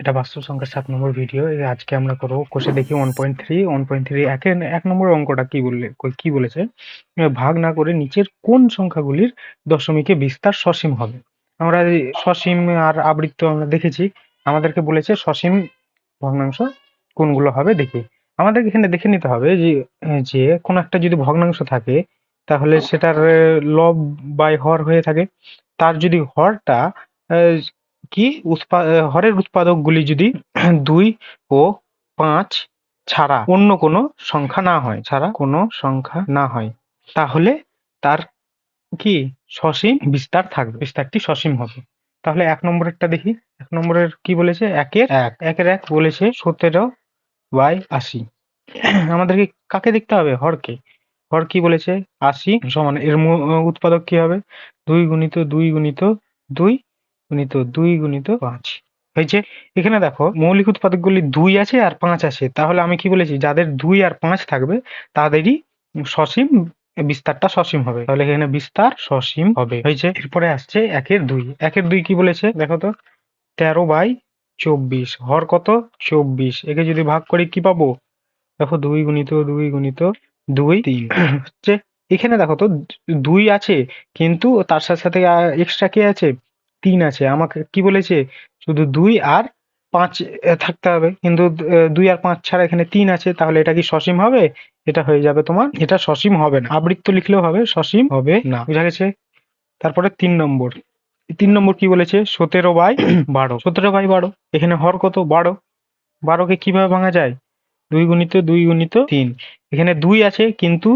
এটা বাস্তব সংখ্যার সাত নম্বর ভিডিও আজকে আমরা করব কোষে দেখি one point three one point three একে এক নম্বর অঙ্কটা কি বললে, কি বলেছে? ভাগ না করে নিচের কোন সংখ্যাগুলির দশমিকে বিস্তার সসীম হবে? আমরা সসীম আর আবৃত্ত আমরা দেখেছি। আমাদেরকে বলেছে সসীম ভগ্নাংশ কোনগুলো হবে দেখি। আমাদের এখানে দেখে নিতে হবে যে যে কোনো একটা যদি ভগ্নাংশ থাকে, তাহলে সেটার লব বাই হর হয়ে থাকে। তার যদি হরটা কি হরের উৎপাদকগুলি যদি দুই ও পাঁচ ছাড়া অন্য কোনো সংখ্যা না হয় ছাড়া কোনো সংখ্যা না হয় তাহলে তার কি সসীম বিস্তার থাকবে বিস্তারটি সসীম হবে। তাহলে এক নম্বরেরটা দেখি এক নম্বরের কি বলেছে? একের এক। একের এক বলেছে সতেরো বাই আশি। আমাদেরকে কাকে দেখতে হবে? হরকে। হর কি বলেছে? আশি সমান এর উৎপাদক কি হবে? দুই গুণিত দুই গুণিত দুই গুণিত দুই গুণিত পাঁচ। হয়েছে? এখানে দেখো, মৌলিক উৎপাদকগুলি দুই আছে আর পাঁচ আছে। তাহলে আমি কি বলেছি? যাদের দুই আর পাঁচ থাকবে, তাদেরই সসীম, বিস্তারটা সসীম হবে। তাহলে এখানে বিস্তার সসীম হবে। হয়েছে? এরপরে আসছে একের দুই। একের দুই কি বলেছে? দেখো তো, তেরো বাই চব্বিশ। হর কত? চব্বিশ। একে যদি ভাগ করি কি পাবো? দেখো, দুই গুণিত দুই গুণিত, দুই তিন। হচ্ছে? এখানে দেখো তো, দুই আছে, কিন্তু তার সাথে সাথে এক্সট্রা কে আছে? তিন আছে। আমাকে কি বলেছে? শুধু দুই আর পাঁচ থাকতে হবে। কিন্তু দুই আর পাঁচ ছাড়া এখানে তিন আছে তাহলে এটা কি সসীম হবে? এটা হয়ে যাবে তোমার এটা সসীম হবে না। আবৃত্ত লিখলেও হবে সসীম হবে না। বুঝা গেছে? তারপরে তিন নম্বর। তিন নম্বর কি বলেছে? সতেরো বাই বারো। সতেরো বাই বারো। এখানে হর কত? বারো। বারোকে কীভাবে ভাঙা যায়? দুই গুণিত দুই গুণিত তিন। এখানে দুই আছে কিন্তু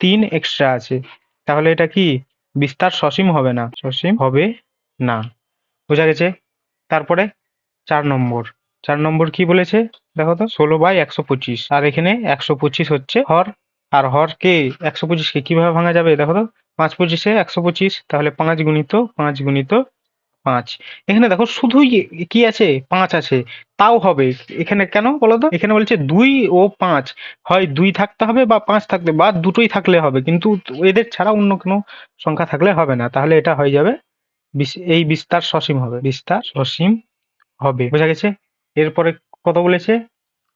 তিন এক্সট্রা আছে। তাহলে এটা কি? বিস্তার সসীম হবে না। সসীম হবে না। বোঝা গেছে? তারপরে চার নম্বর। চার নম্বর কি বলেছে? দেখো তো, ষোলো বাই একশো পঁচিশ। আর এখানে একশো পঁচিশ হচ্ছে হর। আর হরকে একশো পঁচিশকে কীভাবে ভাঙা যাবে? দেখো তো, পাঁচ পঁচিশে একশো পঁচিশ, তাহলে পাঁচ গুণিত পাঁচ গুণিত পাঁচ। এখানে দেখো শুধুই কি আছে? পাঁচ আছে। তাও হবে। এখানে কেন বলো তো? এখানে বলছে দুই ও পাঁচ। হয় দুই থাকতে হবে বা পাঁচ থাকতে, বা দুটোই থাকলে হবে। কিন্তু এদের ছাড়া অন্য কোনো সংখ্যা থাকলে হবে না। তাহলে এটা হয়ে যাবে এই বিস্তার সসীম হবে। বিস্তার সসীম হবে। বোঝা গেছে? এরপরে কত বলেছে?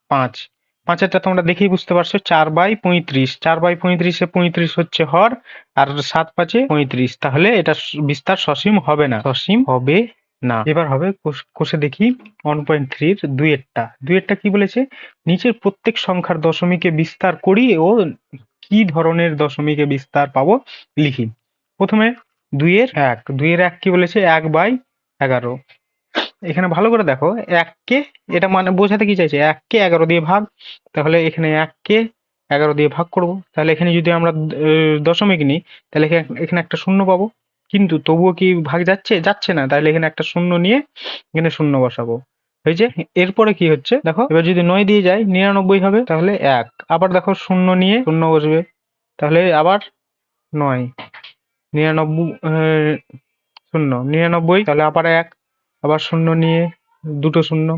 পাঁচ। পাঁচেরটা তোমরা দেখেই বুঝতে পারছ, চার বাই পঁয়ত্রিশ। চার বাই পঁয়ত্রিশে পঁয়ত্রিশ হচ্ছে হর, আর সাত পাঁচে পঁয়ত্রিশ। তাহলে এটা বিস্তার সসীম হবে না। সসীম হবে না। এবার হবে কোষ- দেখি ওয়ান পয়েন্ট থ্রির দুইয়েরটা। দুইয়েরটা কি বলেছে? নিচের প্রত্যেক সংখ্যার দশমিকে বিস্তার করি ও কি ধরনের দশমিকে বিস্তার পাবো লিখি। প্রথমে দুইয়ের? এক। দুইয়ের এক কি বলেছে? এক বাই এগারো। এখানে ভালো করে দেখো, এককে, এটা মানে বোঝাতে কি চাইছে? এককে এগারো দিয়ে ভাগ, তাহলে এখানে এককে এগারো দিয়ে ভাগ করব। তাহলে এখানে যদি আমরা দশমিক নিই, তাহলে এখানে একটা শূন্য পাবো। কিন্তু তবুও কি ভাগ যাচ্ছে? যাচ্ছে না। তাহলে এখানে একটা শূন্য নিয়ে এখানে শূন্য বসাবো। হয়েছে? এরপরে কি হচ্ছে? দেখো, এবার যদি নয় দিয়ে যায় নিরানব্বই হবে, তাহলে এক। আবার দেখো শূন্য নিয়ে শূন্য বসবে। তাহলে আবার নয়। নিরানব্বই শূন্য। নিরানব্বই, তাহলে আবার এক, আবার শূন্য নিয়ে দুটো শূন্য,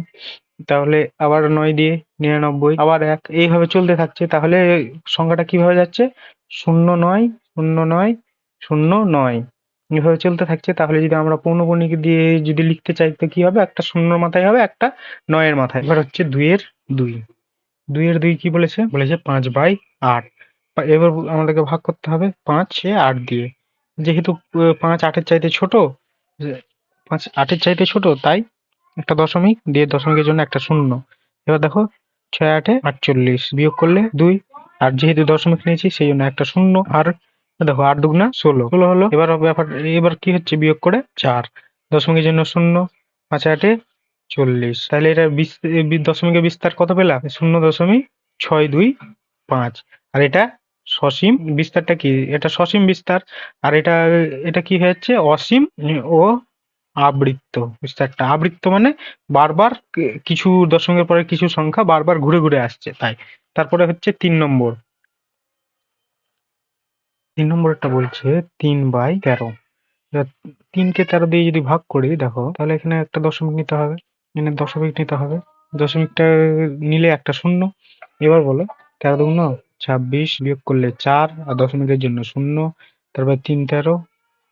তাহলে আবার নয় দিয়ে নিরানব্বই, আবার এক। এইভাবে চলতে থাকছে। তাহলে সংখ্যাটা কীভাবে যাচ্ছে? শূন্য নয় শূন্য নয় শূন্য নয়। এভাবে চলতে থাকছে। তাহলে যদি আমরা পৌনপণিক দিয়ে যদি লিখতে চাই, তো কি হবে? একটা শূন্যর মাথায় হবে, একটা নয়ের মাথায়। এবার হচ্ছে দুইয়ের দুই। দুইয়ের দুই কি বলেছে? বলেছে পাঁচ বাই আট। এবার আমাদেরকে ভাগ করতে হবে পাঁচ, এ আট দিয়ে। যেহেতু পাঁচ আটের চাইতে ছোট পাঁচ আটের চাইতে ছোট, তাই একটা দশমিক দিয়ে দশমিকের জন্য একটা শূন্য। এবার দেখো, ছয় আটে আটচল্লিশ বিয়োগ করলে দুই, আর যেহেতু দশমিক নিয়েছি, সেই জন্য একটা শূন্য, আর দেখো, আট দুগুণা ষোলো। ষোলো হলো, এবার ব্যাপার এবার কি হচ্ছে, বিয়োগ করে চার। দশমিকের জন্য শূন্য, পাঁচ আটে চল্লিশ। তাহলে এটা দশমিকের বিস্তার কত পেলাম? শূন্য দশমিক ছয় দুই পাঁচ। আর এটা সসীম বিস্তারটা কি? এটা সসীম বিস্তার। আর এটা এটা কি হচ্ছে অসীম ও আবৃত্ত বিস্তারটা। আবৃত্ত মানে বারবার কিছু দশমিকের পরে কিছু সংখ্যা বারবার ঘুরে ঘুরে আসছে, তাই। তারপরে হচ্ছে তিন নম্বর। তিন নম্বরটা বলছে তিন বাই তেরো। তিনকে তেরো দিয়ে যদি ভাগ করি, দেখো, তাহলে এখানে একটা দশমিক নিতে হবে। এখানে দশমিক নিতে হবে। দশমিকটা নিলে একটা শূন্য। এবার বলো, তেরো দুগুণ ছাব্বিশ বিয়োগ করলে চার, আর দশমিকের জন্য শূন্য, তারপর তিন তেরো,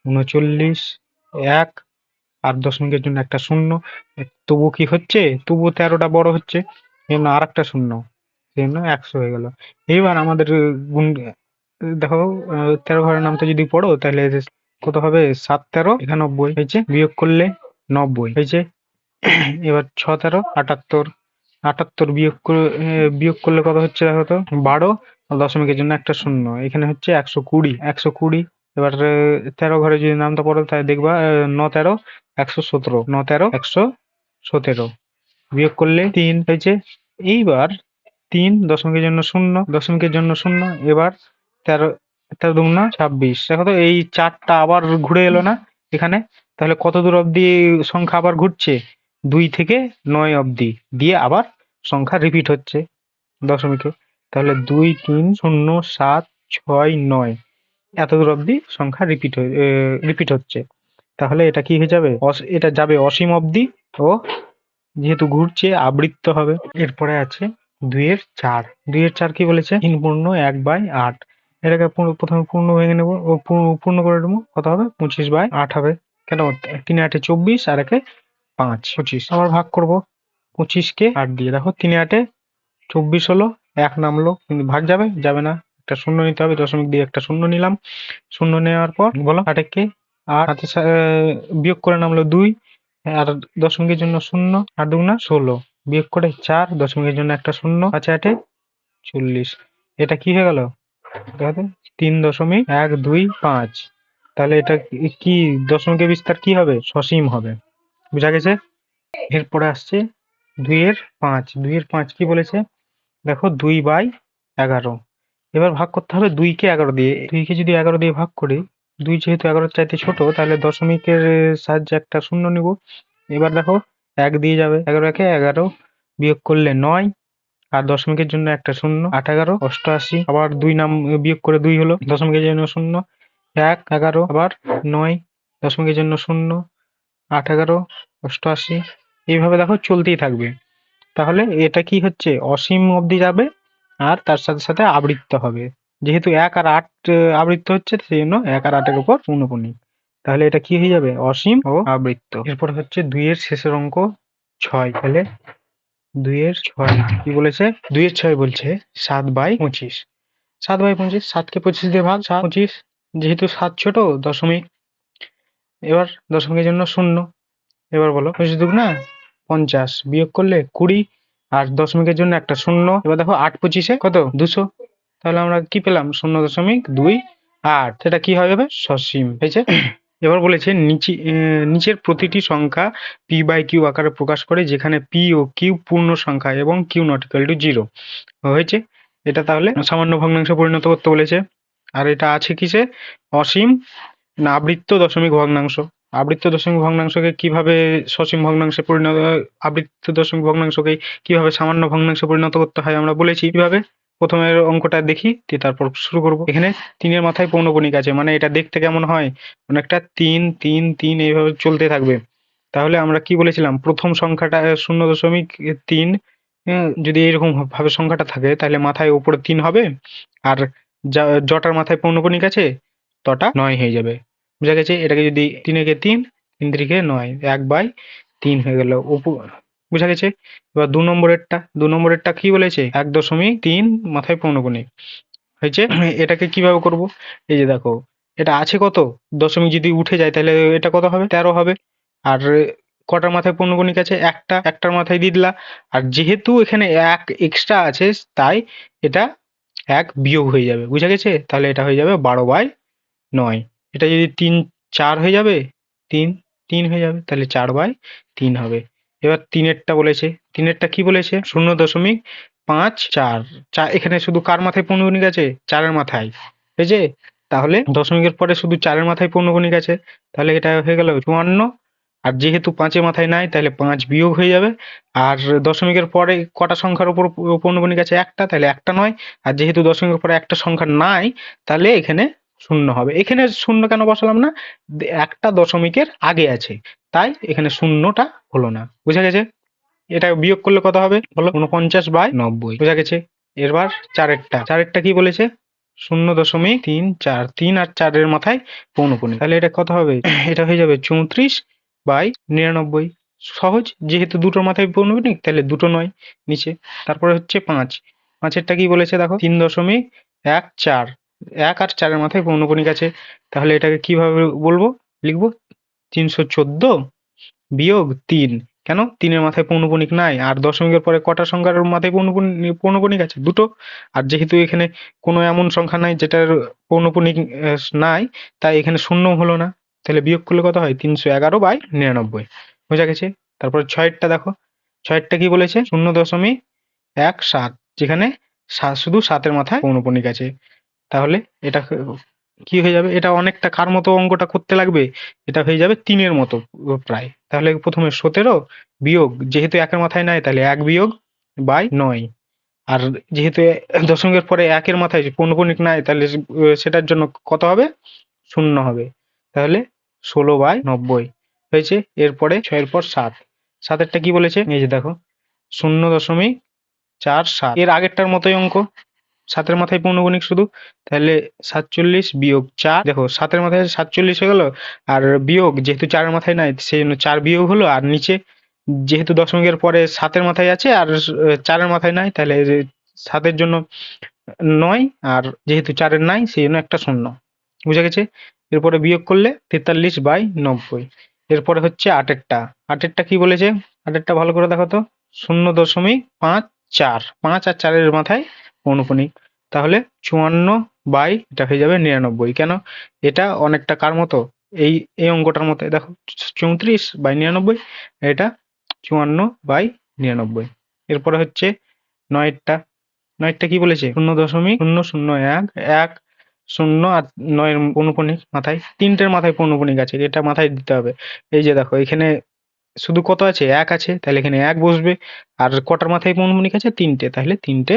উনচল্লিশ, এক, আর দশমিকের জন্য একটা শূন্য। তবু কি হচ্ছে? তবু তেরোটা বড় হচ্ছে জন্য আর একটা শূন্য জন্য একশো হয়ে গেল। এইবার আমাদের গুণ, দেখো তেরো ঘরের নামটা যদি পড়ো, তাহলে কত হবে? সাত তেরো, একানব্বই হয়েছে, বিয়োগ করলে নব্বই হয়েছে। এবার ছ তেরো, আটাত্তর আটাত্তর বিয়োগ বিয়োগ করলে কত হচ্ছে দেখো তো? বারো দশমিকের জন্য একটা শূন্য। এখানে হচ্ছে একশো কুড়ি একশো কুড়ি। এবার তেরো ঘরে যদি নামটা পড়ো, তাহলে দেখবা ন তেরো, একশো সতেরো, ন তেরো, একশো সতেরো। বিয়োগ করলে তিন হয়েছে। এইবার তিন দশমিকের জন্য শূন্য, দশমিকের জন্য শূন্য, এবার তেরো তেরো দুগুণা ছাব্বিশ। দেখো তো, এই চারটা আবার ঘুরে এলো না এখানে। তাহলে কত দূর অবধি সংখ্যা আবার ঘুরছে? দুই থেকে নয় অবধি। দিয়ে আবার সংখ্যা রিপিট হচ্ছে দশমিকে। তাহলে দুই, তিন, শূন্য, সাত, ছয়, নয়। এত দূর অবধি সংখ্যা রিপিট রিপিট হচ্ছে। তাহলে এটা কি হয়ে যাবে? এটা যাবে অসীম অবধি ও যেহেতু ঘুরছে, আবৃত্ত হবে। এরপরে আছে দুইয়ের চার। দুইয়ের চার কি বলেছে? তিন পূর্ণ, এক বাই আট। এটাকে প্রথমে পূর্ণ ভেঙে নেব। ও পূর্ণ করে নেব। কত হবে? পঁচিশ বাই আট হবে। কেন? তিন আটে চব্বিশ, আর একে পাঁচ। পঁচিশ। আবার ভাগ করব। পঁচিশকে আট দিয়ে। দেখো, তিন আটে চব্বিশ হলো এক নামলো, কিন্তু ভাগ যাবে? যাবে না। একটা শূন্য নিতে হবে, দশমিক দিয়ে একটা শূন্য নিলাম। শূন্য নেওয়ার পর বলো আটেককে আট হাতে বিয়োগ করে নামলো দুই, আর দশমিকের জন্য শূন্য, আট দুগুণা ষোলো। বিয়োগ করে চার, দশমিকের জন্য একটা শূন্য আছে আটে চল্লিশ। এটা কি হয়ে গেল? তিন দশমিক এক দুই পাঁচ। তাহলে এটা কি দশমিকের বিস্তার কি হবে? সসীম হবে। বুঝা গেছে? এরপরে আসছে দুইয়ের পাঁচ। দুইয়ের পাঁচ কি বলেছে? দেখো দুই বাই এগারো। এবার ভাগ করতে হবে দুইকে এগারো দিয়ে। দুইকে যদি এগারো দিয়ে ভাগ করি, দুই যেহেতু এগারোর চাইতে ছোট, তাহলে দশমিকের সাহায্যে একটা শূন্য নিব। এবার দেখো এক দিয়ে যাবে। এগারো একে এগারো বিয়োগ করলে নয়, আর দশমিকের জন্য একটা শূন্য, আট এগারো, অষ্টআশি, আবার দুই নাম বিয়োগ করে দুই হলো, দশমিকের জন্য শূন্য, এক এগারো, আবার নয়, দশমিকের জন্য শূন্য, আট এগারো, অষ্টআশি, এইভাবে দেখো চলতেই থাকবে। তাহলে এটা কি হচ্ছে? অসীম অবধি যাবে আর তার সাথে সাথে আবৃত্ত হবে। যেহেতু এক আর আট আবৃত্ত হচ্ছে, সেই জন্য এক আর আটের উপর পূর্ণপণিক তাহলে এটা কি হয়ে যাবে? অসীম ও আবৃত্ত। এরপর হচ্ছে দুইয়ের শেষের অঙ্ক ছয়। তাহলে দুইয়ের ছয়, কি বলেছে? দুইয়ের ছয় বলছে সাত বাই পঁচিশ। সাত বাই পঁচিশ, সাতকে পঁচিশ দিয়ে ভাগ, সাত পঁচিশ। যেহেতু সাত ছোট, দশমিক, এবার দশমিকের জন্য শূন্য। এবার বলো, পঁচিশ দুগুণা পঞ্চাশ। বিয়োগ করলে কুড়ি আর দশমিকের জন্য একটা শূন্য। এবার দেখো আট পঁচিশে কত? দুশো। তাহলে আমরা কি পেলাম? শূন্য দশমিক দুই আট। সেটা কি হয়ে যাবে? সসীম। হয়েছে? এবার বলেছে নিচে নিচের প্রতিটি সংখ্যা পি বাই কিউ আকারে প্রকাশ করে যেখানে পি ও কিউ পূর্ণ সংখ্যা এবং Q not equal to zero হয়েছে? এটা তাহলে সামান্য ভগ্নাংশে পরিণত করতে বলেছে। আর এটা আছে কিসে? অসীম না আবৃত্ত দশমিক ভগ্নাংশ। আবৃত্ত দশমিক ভগ্নাংশকে কীভাবে সসীম ভগ্নাংশে পরিণত, আবৃত্ত দশমিক ভগ্নাংশকে কীভাবে সামান্য ভগ্নাংশে পরিণত করতে হয় আমরা বলেছি। কীভাবে? প্রথমের অঙ্কটা দেখি, দিয়ে তারপর শুরু করব। এখানে তিনের মাথায় পৌনকণিক আছে মানে এটা দেখতে কেমন হয়? অনেকটা তিন তিন তিন এইভাবে চলতে থাকবে। তাহলে আমরা কি বলেছিলাম? প্রথম সংখ্যাটা শূন্য দশমিক তিন যদি এরকম ভাবে সংখ্যাটা থাকে, তাহলে মাথায় উপরে তিন হবে। আর জটার মাথায় পৌনকণিক আছে, তটা নয় হয়ে যাবে। বুঝা গেছে? এটাকে যদি তিন একে তিন তিন তিরিকে নয়, এক বাই তিন হয়ে গেল বুঝা গেছে? এবার দু নম্বরেরটা দু নম্বরেরটা কি বলেছে? এক দশমিক তিন মাথায় পৌনকণিক হয়েছে? এটাকে কীভাবে করব? এই যে দেখো, এটা আছে কত? দশমিক যদি উঠে যায়, তাহলে এটা কত হবে? তেরো হবে। আর কটার মাথায় পৌনকণিক আছে একটা। একটার মাথায় দিয়ে দিলা। আর যেহেতু এখানে এক এক্সট্রা আছে, তাই এটা এক বিয়োগ হয়ে যাবে। বুঝা গেছে? তাহলে এটা হয়ে যাবে বারো বাই নয়। এটা যদি তিন, চার হয়ে যাবে, তিন তিন হয়ে যাবে, তাহলে চার বাই তিন হবে। এবার তিনেরটা বলেছে, তিনেরটা কি বলেছে? শূন্য দশমিক পাঁচ চার। চার এখানে শুধু কার মাথায় পৌনকণিক আছে? চারের মাথায়। হয়েছে তাহলে দশমিকের পরে শুধু চারের মাথায় পৌনকণিক আছে, তাহলে এটা হয়ে গেল চুয়ান্ন। আর যেহেতু পাঁচের মাথায় নাই, তাহলে পাঁচ বিয়োগ হয়ে যাবে। আর দশমিকের পরে কটা সংখ্যার উপর পৌনকণিক আছে? একটা, তাহলে একটা নয়। আর যেহেতু দশমিকের পরে একটা সংখ্যা নাই, তাহলে এখানে শূন্য হবে। এখানে শূন্য কেন বসালাম না? একটা দশমিকের আগে আছে। তাই এখানে শূন্যটা হলো না। বুঝা গেছে? এটা বিয়োগ করলে কত হবে? বলো উনপঞ্চাশ বাই নব্বই। বুঝা গেছে? এবার চারেরটা। চারেরটা কি বলেছে? শূন্য দশমিক তিন চার। তিন আর চারের মাথায় পৌনপণি তাহলে এটা কত হবে? এটা হয়ে যাবে চৌত্রিশ বাই নিরানব্বই। সহজ? যেহেতু দুটোর মাথায় পৌনপুনিক তাহলে দুটো নয় নিচে। তারপরে হচ্ছে পাঁচ। পাঁচেরটা কি বলেছে দেখো? তিন দশমিক এক চার। এক আর চারের মাথায় পৌনপুনিক আছে। তাহলে এটাকে কীভাবে বলব? লিখব? তিনশো চোদ্দ বিয়োগ তিন। কেন? তিনের মাথায় পৌনপুনিক নাই। আর দশমিকের পরে কটা সংখ্যার মাথায় পৌনপুনিক পৌনপুনিক আছে? দুটো। আর যেহেতু এখানে কোনো এমন সংখ্যা নাই যেটার পৌনপুনিক নাই, তাই এখানে শূন্য হলো না। তাহলে বিয়োগ করলে কত হয়? তিনশো এগারো বাই নিরানব্বই। বোঝা গেছে? তারপর ছয়েরটা দেখো। ছয়েরটা কি বলেছে? শূন্য দশমিক এক সাত, যেখানে শুধু সাতের মাথায় পৌনপুনিক আছে। তাহলে এটা কি হয়ে যাবে? এটা অনেকটা কার মতো অঙ্কটা করতে লাগবে? এটা হয়ে যাবে তিনের মতো প্রায়। তাহলে প্রথমে সতেরো বিয়োগ, যেহেতু একের মাথায় নাই, তাহলে এক বিয়োগ বাই নয়। আর যেহেতু দশমিকের পরে একের মাথায় পৌনপুনিক নাই, তাহলে সেটার জন্য কত হবে? শূন্য হবে। তাহলে ষোলো বাই নব্বই হয়েছে, এরপরে ছয়ের পর সাত। সাতেরটা কি বলেছে? এই যে দেখো, শূন্য দশমিক চার সাত। এর আগেরটার মতোই অঙ্ক। সাতের মাথায় পৌনগুণিক শুধু, তাহলে সাতচল্লিশ বিয়োগ চার, দেখো সাতের মাথায় সাতচল্লিশ হয়ে গেল, আর বিয়োগ যেহেতু চারের মাথায় নাই, সেই জন্য চার বিয়োগ হলো, আর নিচে যেহেতু দশমিকের পরে সাতের মাথায় আছে, আর চারের মাথায় নাই, তাহলে সাতের জন্য নয়, আর যেহেতু চারের নাই, সেই জন্য একটা শূন্য। বুঝা গেছে? এরপরে বিয়োগ করলে তেতাল্লিশ বাই নব্বই। এরপরে হচ্ছে আটেরটা। আটেরটা কি বলেছে? আটেরটা ভালো করে দেখো তো। শূন্য দশমিক পাঁচ চার। পাঁচ আর চারের মাথায় পৌনপুনিক তাহলে চুয়ান্ন বাই এটা হয়ে যাবে নিরানব্বই। কেন? এটা অনেকটা কার মতো? এই এই অঙ্কটার মতো। দেখো, চৌত্রিশ বাই নিরানব্বই, এটা চুয়ান্ন বাই নিরানব্বই। এরপরে হচ্ছে নয়েরটা। নয়েরটা কি বলেছে? শূন্য দশমিক শূন্য শূন্য এক এক শূন্য আর নয়ের পৌনপুনিক মাথায়। তিনটের মাথায় পৌনপুনিক আছে এটা মাথায় দিতে হবে। এই যে দেখো, এখানে শুধু কত আছে? এক আছে, তাহলে এখানে এক বসবে। আর কটার মাথায় পৌনপুনিক আছে তিনটে। তাহলে তিনটে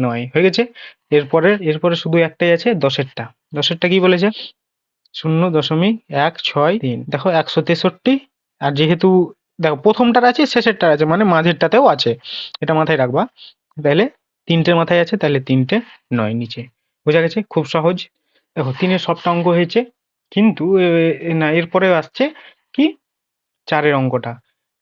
নয়। হয়ে গেছে? এরপরে এরপরে শুধু একটাই আছে, দশেরটা। দশেরটা কি বলেছে? শূন্য দশমিক এক ছয় তিন। দেখো, একশো তেষট্টি। আর যেহেতু, দেখো, প্রথমটার আছে, শেষেরটার আছে মানে মাঝেরটাতেও আছে। এটা মাথায় রাখবা। তাহলে তিনটের মাথায় আছে, তাহলে তিনটে নয় নিচে। বোঝা গেছে? খুব সহজ। দেখো, তিনের সবটা অঙ্ক হয়েছে। কিন্তু না এরপরে আসছে কি? চারের অঙ্কটা।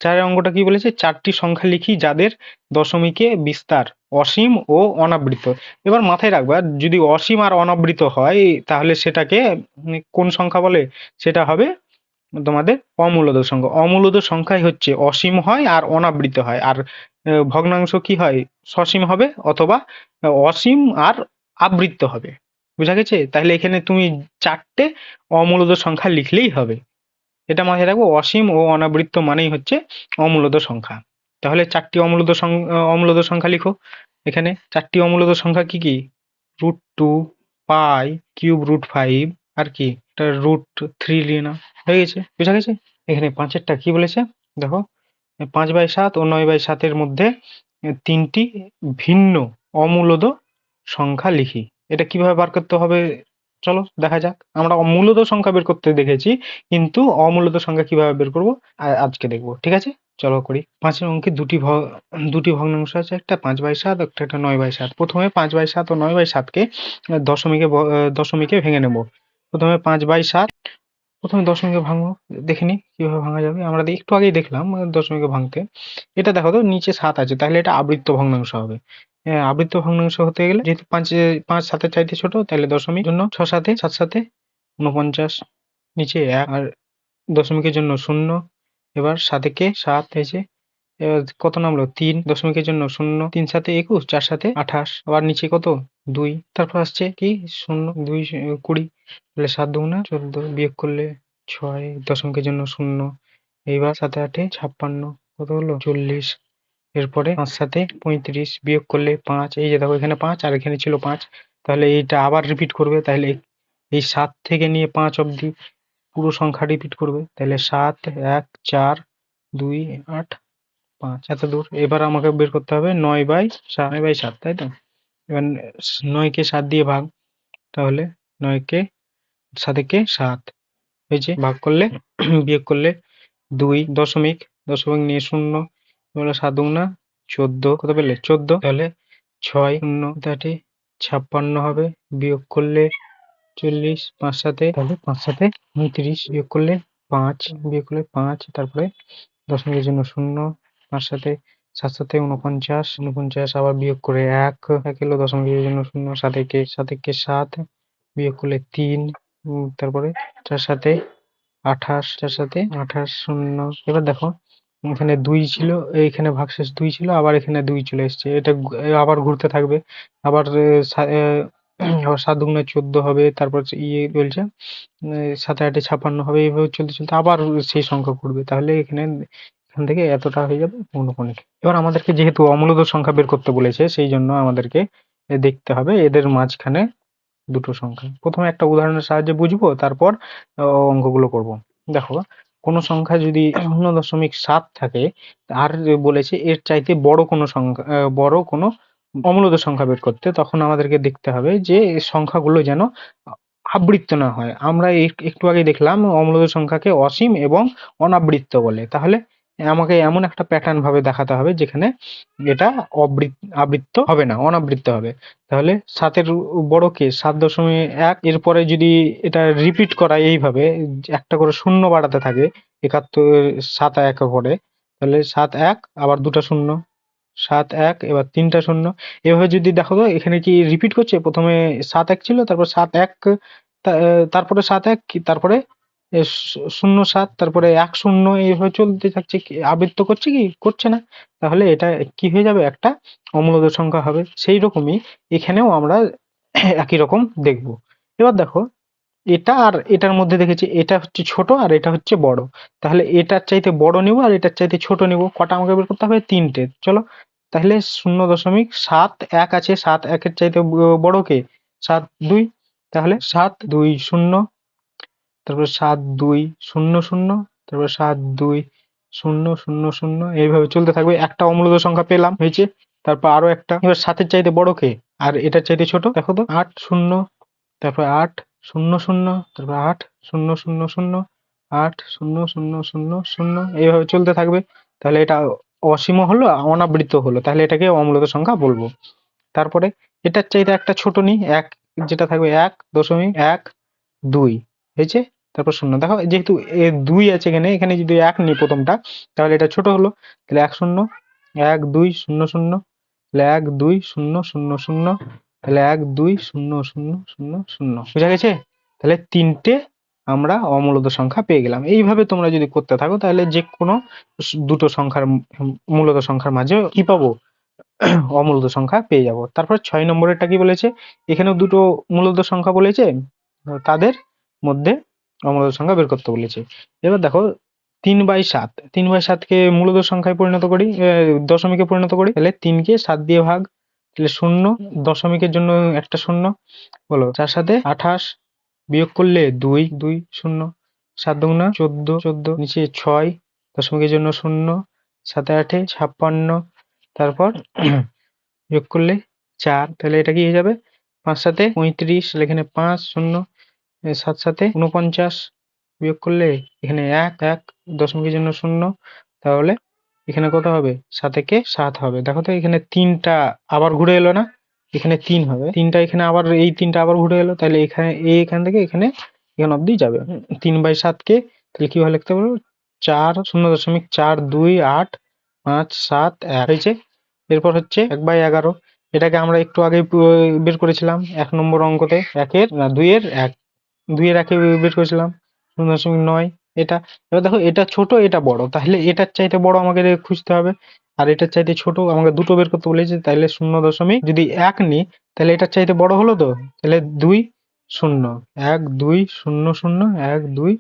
চারের অঙ্কটা কি বলেছে? চারটি সংখ্যা লিখি যাদের দশমিকে বিস্তার, অসীম ও অনাবৃত। এবার মাথায় রাখবা, যদি অসীম আর অনাবৃত হয়, তাহলে সেটাকে কোন সংখ্যা বলে? সেটা হবে তোমাদের অমূলদ সংখ্যা। অমূলদ সংখ্যাই হচ্ছে অসীম হয় আর অনাবৃত হয়। আর ভগ্নাংশ কি হয়? সসীম হবে অথবা অসীম আর আবৃত্ত হবে। বুঝা গেছে? তাহলে এখানে তুমি চারটে অমূলদ সংখ্যা লিখলেই হবে। এটা মাথায় রাখব অসীম ও অনাবৃত্ত মানেই হচ্ছে অমূলদ সংখ্যা। তাহলে চারটি অমূলদ সং- আহ, অমূলদ সংখ্যা লিখো। এখানে চারটি অমূলদ সংখ্যা কি কি? Root two pi cube root five আর কি? রুট থ্রি নিয়ে হয়ে গেছে? বুঝা গেছে? এখানে পাঁচেরটা কি বলেছে? দেখো পাঁচ বাই সাত ও নয় বাই সাতের মধ্যে তিনটি ভিন্ন অমূলদ সংখ্যা লিখি। এটা কীভাবে বার করতে হবে? চলো দেখা যাক। আমরা অমূলত সংখ্যা বের করতে দেখেছি, কিন্তু অমূলত সংখ্যা কীভাবে বের করব? আজকে দেখব, ঠিক আছে? চলো করি। পাঁচের অঙ্কে দুটি দুটি ভগ্নাংশ আছে, একটা পাঁচ বাই সাত, একটা একটা নয় বাই সাত। প্রথমে পাঁচ বাই সাত ও নয় বাই সাতকে দশমিকে দশমিকে ভেঙে নেব। প্রথমে পাঁচ বাই সাত প্রথমে দশমিকে ভাঙবো দেখে নি কীভাবে ভাঙা যাবে। আমরা একটু আগেই দেখলাম দশমিকে ভাঙতে। এটা দেখো তো নিচে সাত আছে তাহলে এটা আবৃত্ত ভগ্নাংশ হবে। হ্যাঁ, আবৃত্ত ভগ্নাংশ হতে গেলে যেহেতু পাঁচ পাঁচ সাতের চাইতে ছোট তাহলে দশমিক জন্য ছ সাতে সাত সাতে উনপঞ্চাশ নিচে এক আর দশমিকের জন্য শূন্য এবার সাতে কে সাত হয়েছে। এবার কত নামলো? তিন। দশমিকের জন্য শূন্য তিন সাথে একুশ চার সাথে আঠাশ। আবার নিচে কত? দুই। তারপর আসছে কি? শূন্য, দুই কুড়ি। তাহলে সাত দুগুণা চোদ্দ বিয়োগ করলে ছয় দশমিকের জন্য শূন্য। এইবার সাথে আটে ছাপ্পান্ন। কত হলো? চল্লিশ। এরপরে পাঁচ সাথে পঁয়ত্রিশ বিয়োগ করলে পাঁচ। এই যে দেখো, এখানে পাঁচ আর এখানে ছিল পাঁচ। তাহলে এইটা আবার রিপিট করবে। তাহলে এই- সাত থেকে নিয়ে পাঁচ অবধি পুরো সংখ্যা রিপিট করবে। তাহলে সাত, এক, চার, দুই, আট, পাঁচ। এত দূর। এবার আমাকে বের করতে হবে নয় বাই নয় বাই সাত, তাই তো? এবার নয়কে সাত দিয়ে ভাগ, তাহলে নয়কে সাতেকে সাত। হয়েছে ভাগ করলে, বিয়োগ করলে দুই দশমিক দশমিক নিয়ে শূন্য, এবার সাত দুগুণা চোদ্দ, কত পেলে? চোদ্দ। তাহলে ছয় শূন্য তাতে ছাপ্পান্ন হবে। বিয়োগ করলে চল্লিশ, পাঁচ সাথে তাহলে পাঁচ সাথে উনত্রিশ। বিয়োগ করলে পাঁচ, বিয়োগ করলে পাঁচ, তারপরে দশমিকের জন্য শূন্য, পাঁচ সাথে সাত সাথে উনপঞ্চাশ উনপঞ্চাশ আবার বিয়োগ করে এক। এক এলো দশমিকের জন্য শূন্য, সাত একে সাত একে সাত। বিয়োগ করলে তিন তারপরে চার সাথে আঠাশ, চার সাথে আঠাশ শূন্য। এবার দেখো, এখানে দুই ছিল এইখানে ভাগশেষ দুই ছিল, আবার এখানে দুই চলে এসেছে। এটা আবার ঘুরতে থাকবে। আবার সাত দুগুণে চোদ্দ হবে, তারপর ইয়ে বলছে সাথে আটে ছাপান্ন হবে এইভাবে চলতে চলতে আবার সেই সংখ্যা ঘুরবে। তাহলে এখানে এখান থেকে এতটা হয়ে যাবে পৌনঃপুনিক এবার আমাদেরকে যেহেতু অমূলদ সংখ্যা বের করতে বলেছে, সেই জন্য আমাদেরকে দেখতে হবে এদের মাঝখানে দুটো সংখ্যা। প্রথমে একটা উদাহরণের সাহায্যে বুঝব, তারপর অঙ্কগুলো করব। দেখো, কোনো সংখ্যা যদি শূন্য দশমিক সাত থাকে, আর বলেছে এর চাইতে বড় কোনো সংখ্যা বড় কোনো অমূলদ সংখ্যা বের করতে, তখন আমাদেরকে দেখতে হবে যে সংখ্যাগুলো যেন আবৃত্ত না হয়। আমরা একটু আগে দেখলাম অমূলদ সংখ্যাকে অসীম এবং অনাবৃত্ত বলে। তাহলে আমাকে এমন একটা প্যাটার্ন ভাবে দেখাতে হবে যেখানে এটা অবৃত আবৃত্ত হবে না, অনাবৃত্ত হবে। তাহলে সাতের বড় কে? সাত দশমিক এক। এরপরে যদি এটা রিপিট করা এইভাবে, একটা করে শূন্য বাড়াতে থাকে, একাত্তর, সাত এক করে, তাহলে সাত এক, আবার দুটো শূন্য, সাত এক, এবার তিনটা শূন্য। এভাবে যদি দেখো তো, এখানে কি রিপিট করছে? প্রথমে সাত এক ছিল, তারপর সাত এক তারপরে সাত এক তারপরে শূন্য সাত, তারপরে এক শূন্য এইভাবে চলতে থাকছে কি, আবৃত্ত করছে কি? করছে না। তাহলে এটা কি হয়ে যাবে? একটা অমূলদ সংখ্যা হবে। সেই রকমই এখানেও আমরা একই রকম দেখব। এবার দেখো, এটা আর এটার মধ্যে দেখেছি, এটা হচ্ছে ছোট আর এটা হচ্ছে বড়। তাহলে এটার চাইতে বড় নেব আর এটার চাইতে ছোট নেব। কটা আমাকে বের করতে হবে? তিনটে। চলো, তাহলে শূন্য দশমিক সাত এক আছে। সাত একের চাইতে বড় কে? সাত দুই। তাহলে সাত দুই শূন্য তারপর সাত দুই শূন্য শূন্য, তারপর সাত দুই শূন্য শূন্য শূন্য, এইভাবে চলতে থাকবে। একটা অমূলদ সংখ্যা পেলাম, হয়েছে। তারপর আরও একটা। এবার সাতের চাইতে বড় কে? আর এটার চাইতে ছোট? দেখো তো। আট শূন্য, তারপর আট শূন্য শূন্য, তারপর আট শূন্য শূন্য শূন্য, আট শূন্য শূন্য শূন্য শূন্য, এইভাবে চলতে থাকবে। তাহলে এটা অসীম হলো, অনাবৃত হলো। তাহলে এটাকে অমূলদ সংখ্যা বলব। তারপরে এটার চাইতে একটা ছোট নিই, এক, যেটা থাকবে এক দশমিক এক দুই, হয়েছে? তারপর শূন্য। দেখো, যেহেতু এ দুই আছে এখানে এখানে যদি এক নিই প্রথমটা, তাহলে এটা ছোট হলো, তাহলে এক শূন্য, এক দুই শূন্য শূন্য, তাহলে এক দুই শূন্য শূন্য শূন্য, তাহলে এক দুই শূন্য শূন্য শূন্য শূন্য। বুঝা গেছে? তাহলে তিনটে আমরা অমূলত সংখ্যা পেয়ে গেলাম। এইভাবে তোমরা যদি করতে থাকো, তাহলে যে কোনো দুটো সংখ্যার মূলত সংখ্যার মাঝে কি পাবো? অমূলত সংখ্যা পেয়ে যাব। তারপর ছয় নম্বরেরটা কি বলেছে? এখানেও দুটো মূলত সংখ্যা বলেছে, তাদের মধ্যে অমূলদ সংখ্যা বের করতে বলেছে। এবার দেখো, তিন বাই সাত, তিন বাই সাতকে মূলদ সংখ্যায় পরিণত করি দশমিকে পরিণত করি, তাহলে তিনকে সাত দিয়ে ভাগ, তাহলে শূন্য, দশমিকের জন্য একটা শূন্য, বলো, চার সাথে আঠাশ বিয়োগ করলে দুই দুই শূন্য, সাত দুগুণা চোদ্দ চোদ্দ, নিচে ছয়, দশমিকের জন্য শূন্য সাথে আটে ছাপ্পান্ন, তারপর যোগ করলে চার, তাহলে এটা কি হয়ে যাবে? পাঁচ সাথে পঁয়ত্রিশ এখানে পাঁচ শূন্য এ সাত সাথে উনপঞ্চাশ বিয়োগ করলে এখানে এক এক দশমিকের জন্য শূন্য। তাহলে এখানে কত হবে? সাত একে সাত হবে। দেখো তো এখানে তিনটা আবার ঘুরে এলো না? এখানে তিন হবে। তিনটা এখানে আবার এই তিনটা আবার ঘুরে এলো। তাহলে এখানে এই এখান থেকে এখানে এখানে অব্দি যাবে। তিন বাই সাতকে তাহলে কীভাবে লিখতে পারব? চার শূন্য দশমিক চার দুই আট পাঁচ সাত এক। হয়েছে? এরপর হচ্ছে এক বাই এগারো। এটাকে আমরা একটু আগে বের করেছিলাম। এক নম্বর অঙ্কতে একের দুইয়ের এক। দুইয়ের একে বের করেছিলাম। শূন্য দশমিক নয়, এটা। এবার দেখো, এটা ছোট, এটা বড়। তাহলে এটার চাইতে বড় আমাকে খুঁজতে হবে। আর এটার চাইতে ছোট আমাকে দুটো বের করতে বলেছে, তাহলে শূন্য দশমিক যদি এক নিই, তাহলে এটার চাইতে বড় হলো তো? তাহলে দুই শূন্য, এক, দুই, শূন্য শূন্য, এক, দুই,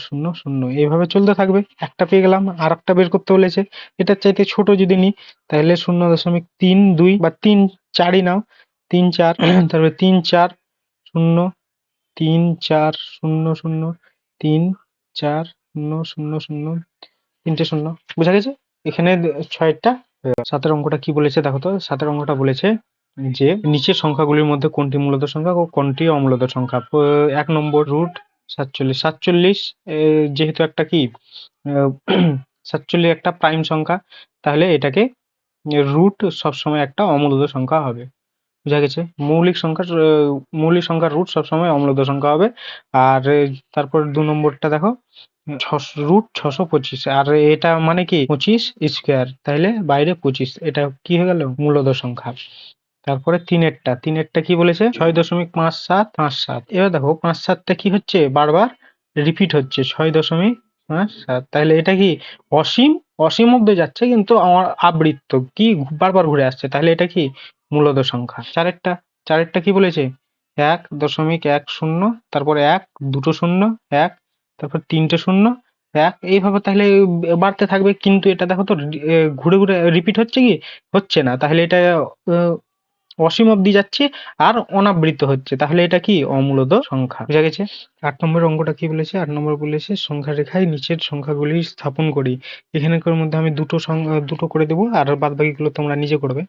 শূন্য শূন্য। এইভাবে চলতে থাকবে। একটা পেয়ে গেলাম, আর একটা বের করতে বলেছে। এটার চাইতে ছোট যদি নিই, তাহলে শূন্য দশমিক তিন, দুই বা তিন, চারই নাও। তিন, চার, তারপরে তিন, চার, শূন্য তিন চার শূন্য শূন্য, তিন চার শূন্য শূন্য শূন্য, তিনটে শূন্য। বুঝা গেছে? এখানে ছয়টা, সাতের অঙ্কটা কি বলেছে দেখো তো? সাতের অঙ্কটা বলেছে যে নিচের সংখ্যাগুলির মধ্যে কোনটি মূলত সংখ্যা ও কোনটি অমূলদ সংখ্যা। এক নম্বর রুট সাতচল্লিশ। সাতচল্লিশ যেহেতু একটা কি সাতচল্লিশ একটা প্রাইম সংখ্যা, তাহলে এটাকে রুট সবসময় একটা অমূলত সংখ্যা হবে। বুঝা গেছে? মৌলিক সংখ্যার মৌলিক সংখ্যার রুট সবসময় অম্লদ সংখ্যা হবে। আর তারপর দু নম্বরটা দেখো। রুট ছশো পঁচিশ। আর এটা মানে কি? পঁচিশ স্কোয়ার তাইলে বাইরে পঁচিশ। এটা কি হয়ে গেল? মূলদ সংখ্যা তারপরে তিনেরটা। তিনেরটা কি বলেছে? ছয় দশমিক পাঁচ সাত পাঁচ সাত। এবার দেখো, পাঁচ সাতটা কি হচ্ছে? বারবার রিপিট হচ্ছে। ছয় দশমিক পাঁচ সাত। তাহলে এটা কি অসীম? অসীম অব্দি যাচ্ছে, কিন্তু আমার আবৃত্ত। কি বারবার ঘুরে আসছে। তাহলে এটা কি? মূলদ সংখ্যা। চারেরটা চারেরটা কি বলেছে? এক দশমিক এক শূন্য, তারপর এক দুটো শূন্য, এক, তারপর তিনটে শূন্য, এক। এইভাবে তাহলে বাড়তে থাকবে, কিন্তু এটা দেখো তো ঘুরে ঘুরে রিপিট হচ্ছে কি? হচ্ছে না। তাহলে এটা অসীম অব্দি যাচ্ছে আর অনাবৃত হচ্ছে। তাহলে এটা কি? অমূলত সংখ্যা। বুঝা গেছে? আট নম্বর অঙ্কটা কি বলেছে? আট নম্বর বলেছে, সংখ্যা রেখায় নিচের সংখ্যাগুলি স্থাপন করি। এখানকার মধ্যে আমি দুটো সংখ্যা, দুটো করে দেবো, আর বাদ বাকিগুলো তোমরা নিজে করবে।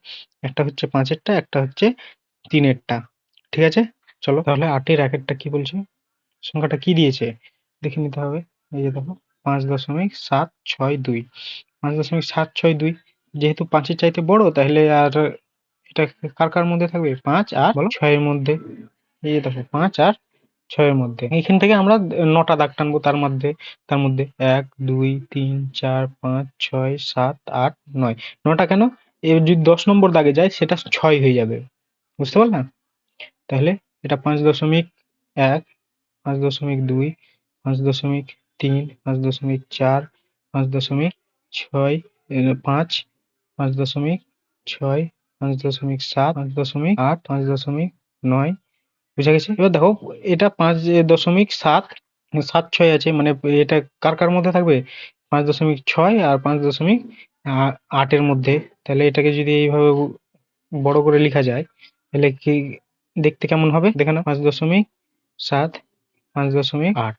একটা হচ্ছে পাঁচেরটা, একটা হচ্ছে তিনেরটা। ঠিক আছে? চলো, তাহলে আটের একেরটা কি বলছে? সংখ্যাটা কি দিয়েছে? দেখে নিতে হবে। এই যে দেখো, পাঁচ দশমিক সাত ছয় দুই। পাঁচ দশমিক সাত ছয় দুই, যেহেতু পাঁচের চাইতে বড়, তাহলে আর এটা কার কার মধ্যে থাকবে? পাঁচ আর বলো। ছয়ের মধ্যে। এই যে দেখো পাঁচ আর ছয়ের মধ্যে। এখান থেকে আমরা নটা দাগ টানবো তার মধ্যে। তার মধ্যে এক দুই তিন চার পাঁচ ছয় সাত আট নয়। নটা কেন? এবার যদি দশ নম্বর দাগে যায় সেটা ছয় হয়ে যাবে। বুঝতে পারলাম? তাহলে এটা পাঁচ দশমিক এক পাঁচ দশমিক দুই পাঁচ দশমিক তিন পাঁচ দশমিক চার পাঁচ দশমিক ছয় পাঁচ পাঁচ দশমিক ছয় পাঁচ দশমিক সাত, পাঁচ দশমিক আট, পাঁচ দশমিক নয়। বুঝা গেছে? এবার দেখো, এটা পাঁচ দশমিক সাত সাত ছয় আছে মানে এটা কার কার মধ্যে থাকবে? পাঁচ দশমিক ছয় আর পাঁচ দশমিক আটের মধ্যে। তাহলে এটাকে যদি এইভাবে বড় করে লেখা যায়, তাহলে কি দেখতে কেমন হবে? দেখে নাও। পাঁচ দশমিক সাত, পাঁচ দশমিক আট।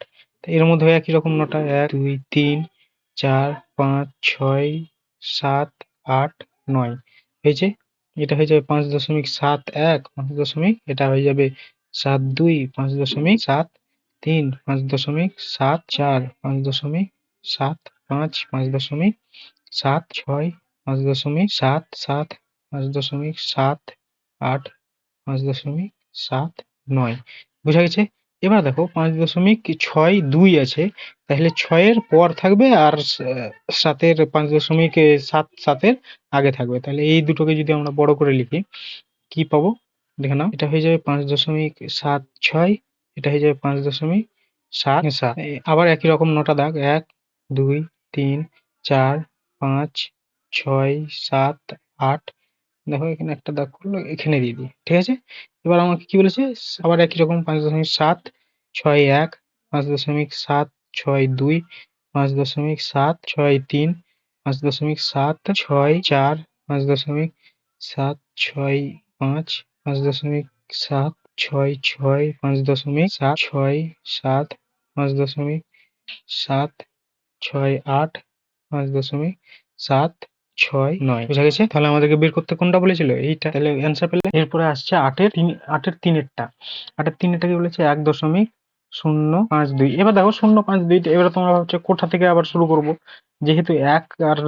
এর মধ্যে একই রকম নটা, এক, দুই, তিন, চার, পাঁচ, ছয়, সাত, আট, নয়। হয়েছে? এটা হয়ে যাবে পাঁচ দশমিক সাত এক, পাঁচ দশমিক, এটা হয়ে যাবে সাত দুই, পাঁচ দশমিক সাত তিন, পাঁচ দশমিক সাত চার, পাঁচ দশমিক সাত পাঁচ পাঁচ দশমিক সাত ছয়, পাঁচ দশমিক সাত সাত, পাঁচ দশমিক সাত আট, পাঁচ দশমিক সাত নয়। বুঝা গেছে? এবার দেখো পাঁচ দশমিক ছয় দুই আছে, তাহলে ছয়ের পর থাকবে আর সাতের পাঁচ দশমিক সাত, সাতের আগে থাকবে। তাহলে এই দুটোকে যদি আমরা বড় করে লিখি, কি পাবো? দেখে নাও, এটা হয়ে যাবে পাঁচ দশমিক সাত ছয়, এটা হয়ে যাবে পাঁচ দশমিক সাত সাত। আবার একই রকম নটা দাগ, এক, দুই, তিন, চার, পাঁচ, ছয়, সাত, আট। দেখো এখানে একটা দাগ করল, এখানে দিয়ে দিই, ঠিক আছে? এবার আমাকে কি বলেছে? আবার একই রকম পাঁচ দশমিক সাত ছয় এক, পাঁচ দশমিক সাত ছয় দুই, পাঁচ দশমিক সাত ছয় তিন, পাঁচ দশমিক সাত ছয় চার, পাঁচ দশমিক সাত ছয় পাঁচ পাঁচ দশমিক সাত ছয় ছয়, পাঁচ দশমিক সাত ছয় সাত, পাঁচ দশমিক সাত ছয় আট, পাঁচ দশমিক সাত ছয় নয়। বুঝা গেছে? তাহলে আমাদেরকে বের করতে কোনটা বলেছিল? এইটা। তাহলে অ্যান্সার পেলে এরপরে আসছে আটের তিন আটের তিনেরটা। আটের তিনেরটা কি বলেছে? এক দশমিক শূন্য পাঁচ দুই। এবার দেখো শূন্য পাঁচ দুই এবার তোমরা ভাবছ কোথা থেকে আবার শুরু করব? যেহেতু এক আর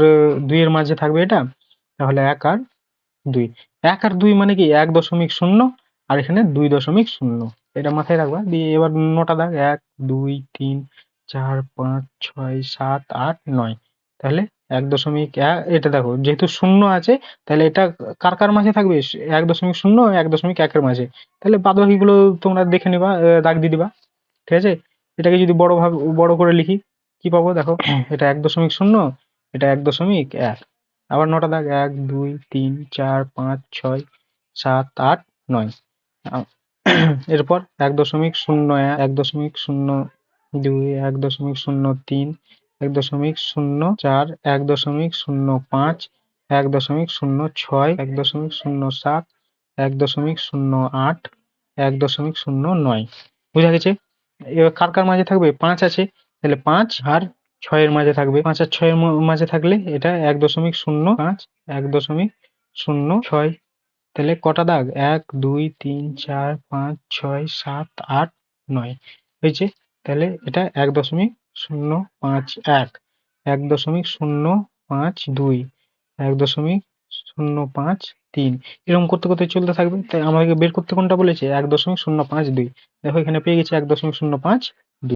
দুইয়ের মাঝে থাকবে এটা তাহলে এক আর দুই। এক আর দুই মানে কি? এক দশমিক শূন্য আর এখানে দুই দশমিক শূন্য। এটা মাথায় রাখবা। দিয়ে এবার নটা দাগ এক দুই তিন চার পাঁচ ছয় সাত আট নয়। তাহলে এক দশমিক এটা দেখো, যেহেতু শূন্য আছে, তাহলে এটা কার কার মাঝে থাকবে? এক দশমিক শূন্য, এক দশমিক একের মাঝে। তাহলে বাদ বাকিগুলো তোমরা দেখে নিবা দাগ দিয়ে দিবা, ঠিক আছে? এটাকে যদি বড় ভাবে, বড় করে লিখি, কি পাবো? দেখো, এটা এক দশমিক শূন্য, এটা এক দশমিক এক। আবার নটা দাগ, এক, দুই, তিন, চার, পাঁচ, ছয়, সাত, আট, নয়। এরপর এক দশমিক শূন্য এক এক দশমিক শূন্য দুই, এক দশমিক শূন্য তিন এক দশমিক শূন্য চার, এক দশমিক শূন্য পাঁচ, এক দশমিক শূন্য ছয় এক দশমিক শূন্য সাত, এক দশমিক শূন্য আট, এক দশমিক শূন্য নয়। বুঝা গেছে? এবার কার কার মাঝে থাকবে? পাঁচ আছে। তাহলে পাঁচ আর ছয়ের মাঝে থাকবে। পাঁচ আর ছয়ের মাঝে থাকলে এটা এক দশমিক শূন্য পাঁচ, এক দশমিক শূন্য ছয়। তাহলে কটা দাগ? এক, দুই, তিন, চার, পাঁচ, ছয়, সাত, আট, নয়। হয়েছে? তাহলে এটা এক দশমিক শূন্য পাঁচ এক এক দশমিক শূন্য পাঁচ দুই, এক দশমিক শূন্য পাঁচ তিন। এরকম করতে করতে চলতে থাকবে। তাই আমাকে বের করতে কোনটা বলেছে? এক দশমিক শূন্য পাঁচ দুই। দেখো এখানে পেয়ে গেছি এক দশমিক শূন্য পাঁচ